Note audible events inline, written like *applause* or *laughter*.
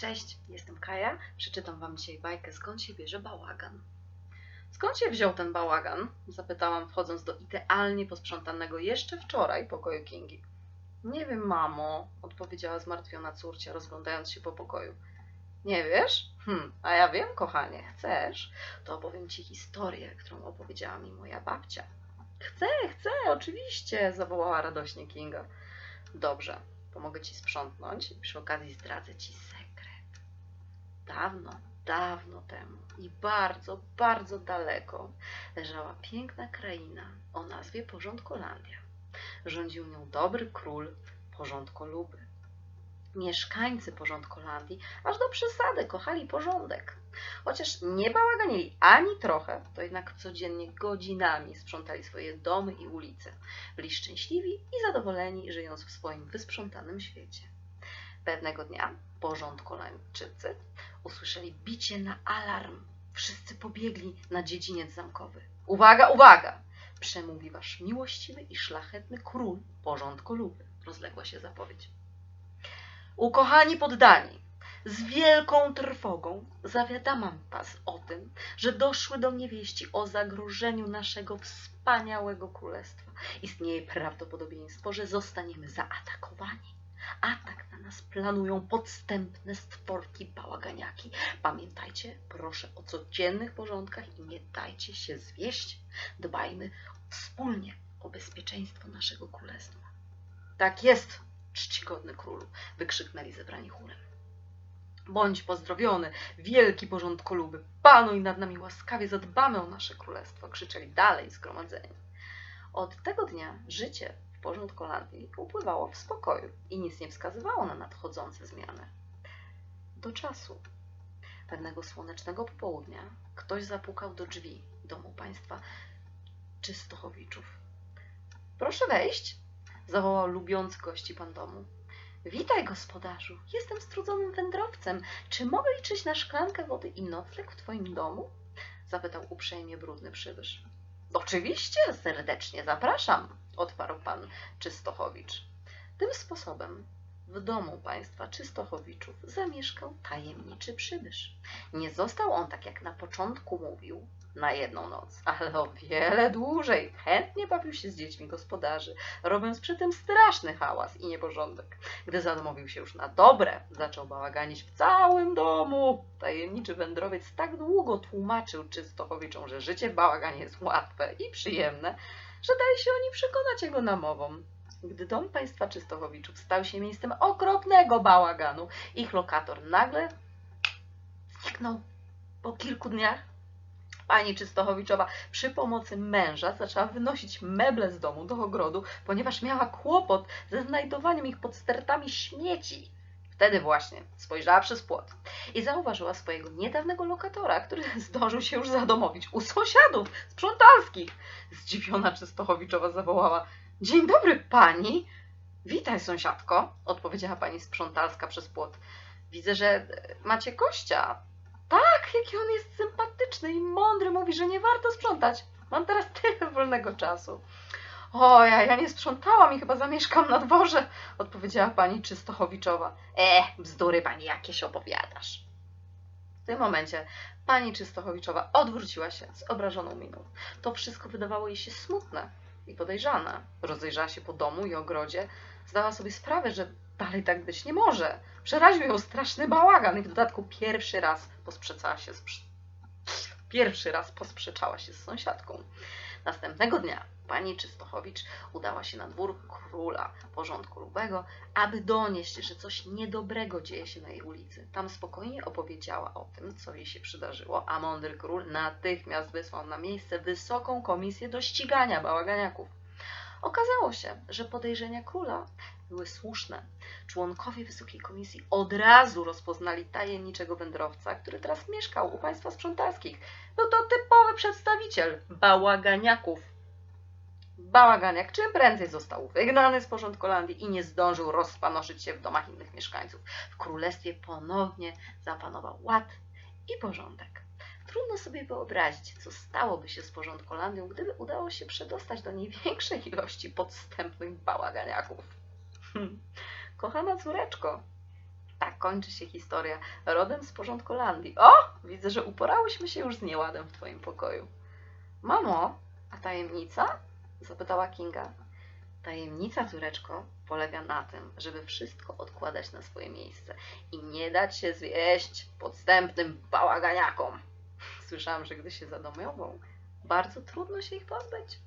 Cześć, jestem Kaja. Przeczytam Wam dzisiaj bajkę Skąd się bierze bałagan. Skąd się wziął ten bałagan? Zapytałam, wchodząc do idealnie posprzątanego jeszcze wczoraj pokoju Kingi. Nie wiem, mamo, odpowiedziała zmartwiona córcia, rozglądając się po pokoju. Nie wiesz? Hm, a ja wiem, kochanie. Chcesz? To opowiem Ci historię, którą opowiedziała mi moja babcia. Chcę, chcę, oczywiście, zawołała radośnie Kinga. Dobrze, pomogę Ci sprzątnąć i przy okazji zdradzę Ci sekret. Dawno, dawno temu i bardzo, bardzo daleko leżała piękna kraina o nazwie Porządkolandia. Rządził nią dobry król Porządkoluby. Mieszkańcy Porządkolandii aż do przesady kochali porządek. Chociaż nie bałaganili ani trochę, to jednak codziennie godzinami sprzątali swoje domy i ulice. Byli szczęśliwi i zadowoleni, żyjąc w swoim wysprzątanym świecie. Pewnego dnia porządkolandczycy usłyszeli bicie na alarm. Wszyscy pobiegli na dziedziniec zamkowy. Uwaga, uwaga! Przemówi wasz miłościwy i szlachetny król porządkoluby. Rozległa się zapowiedź. Ukochani poddani, z wielką trwogą zawiadamam was o tym, że doszły do mnie wieści o zagrożeniu naszego wspaniałego królestwa. Istnieje prawdopodobieństwo, że zostaniemy zaatakowani. Atak na nas planują podstępne stworki bałaganiaki. Pamiętajcie, proszę o codziennych porządkach i nie dajcie się zwieść. Dbajmy wspólnie o bezpieczeństwo naszego królestwa. Tak jest, czcigodny królu, wykrzyknęli zebrani chórem. Bądź pozdrowiony, wielki porządkoluby, panuj nad nami łaskawie, zadbamy o nasze królestwo, krzyczeli dalej zgromadzeni. Od tego dnia życie w porządkolandii upływało w spokoju i nic nie wskazywało na nadchodzące zmiany. Do czasu. Pewnego słonecznego popołudnia ktoś zapukał do drzwi domu państwa Czystochowiczów. Proszę wejść, zawołał lubiący gości pan domu. Witaj, gospodarzu. Jestem strudzonym wędrowcem. Czy mogę liczyć na szklankę wody i nocleg w twoim domu? Zapytał uprzejmie brudny przybysz. Oczywiście, serdecznie zapraszam, odparł pan Czystochowicz. Tym sposobem w domu państwa Czystochowiczów zamieszkał tajemniczy przybysz. Nie został on, tak jak na początku mówił, na jedną noc, ale o wiele dłużej. Chętnie bawił się z dziećmi gospodarzy, robiąc przy tym straszny hałas i nieporządek. Gdy zadomowił się już na dobre, zaczął bałaganić w całym domu. Tajemniczy wędrowiec tak długo tłumaczył Czystochowiczom, że życie w bałaganie jest łatwe i przyjemne, że daje się oni przekonać jego namową. Gdy dom państwa Czystochowiczów stał się miejscem okropnego bałaganu, ich lokator nagle zniknął po kilku dniach. Pani Czystochowiczowa przy pomocy męża zaczęła wynosić meble z domu do ogrodu, ponieważ miała kłopot ze znajdowaniem ich pod stertami śmieci. Wtedy właśnie spojrzała przez płot i zauważyła swojego niedawnego lokatora, który *laughs* zdążył się już zadomowić u sąsiadów sprzątalskich. Zdziwiona Czystochowiczowa zawołała: Dzień dobry pani! Witaj, sąsiadko, odpowiedziała pani sprzątalska przez płot. Widzę, że e, macie kościa. Tak, jaki on jest sympatyczny i mądry, mówi, że nie warto sprzątać. Mam teraz tyle wolnego czasu. O, ja, ja nie sprzątałam i chyba zamieszkam na dworze, odpowiedziała pani Czystochowiczowa. E, bzdury pani jakieś opowiadasz. W tym momencie pani Czystochowiczowa odwróciła się z obrażoną miną. To wszystko wydawało jej się smutne i podejrzane. Rozejrzała się po domu i ogrodzie. Zdała sobie sprawę, że dalej tak być nie może. Przeraził ją straszny bałagan i w dodatku pierwszy raz posprzeczała się z... Pierwszy raz posprzeczała się z sąsiadką. Następnego dnia pani Czystochowicz udała się na dwór króla porządku lubego, aby donieść, że coś niedobrego dzieje się na jej ulicy. Tam spokojnie opowiedziała o tym, co jej się przydarzyło, a mądry król natychmiast wysłał na miejsce wysoką komisję do ścigania bałaganiaków. Okazało się, że podejrzenia króla były słuszne. Członkowie Wysokiej Komisji od razu rozpoznali tajemniczego wędrowca, który teraz mieszkał u państwa sprzątarskich. Był to typowy przedstawiciel bałaganiaków. Bałaganiak czym prędzej został wygnany z porządkolandii i nie zdążył rozpanoszyć się w domach innych mieszkańców. W królestwie ponownie zapanował ład i porządek. Trudno sobie wyobrazić, co stałoby się z porządkolandią, gdyby udało się przedostać do niej większej ilości podstępnych bałaganiaków. Hmm. Kochana córeczko, Tak kończy się historia rodem z porządkolandii. O! Widzę, że uporałyśmy się już z nieładem w twoim pokoju. Mamo, a tajemnica? Zapytała Kinga. Tajemnica, córeczko, polega na tym, żeby wszystko odkładać na swoje miejsce i nie dać się zwieść podstępnym bałaganiakom. Słyszałam, że gdy się zadomowią, bardzo trudno się ich pozbyć.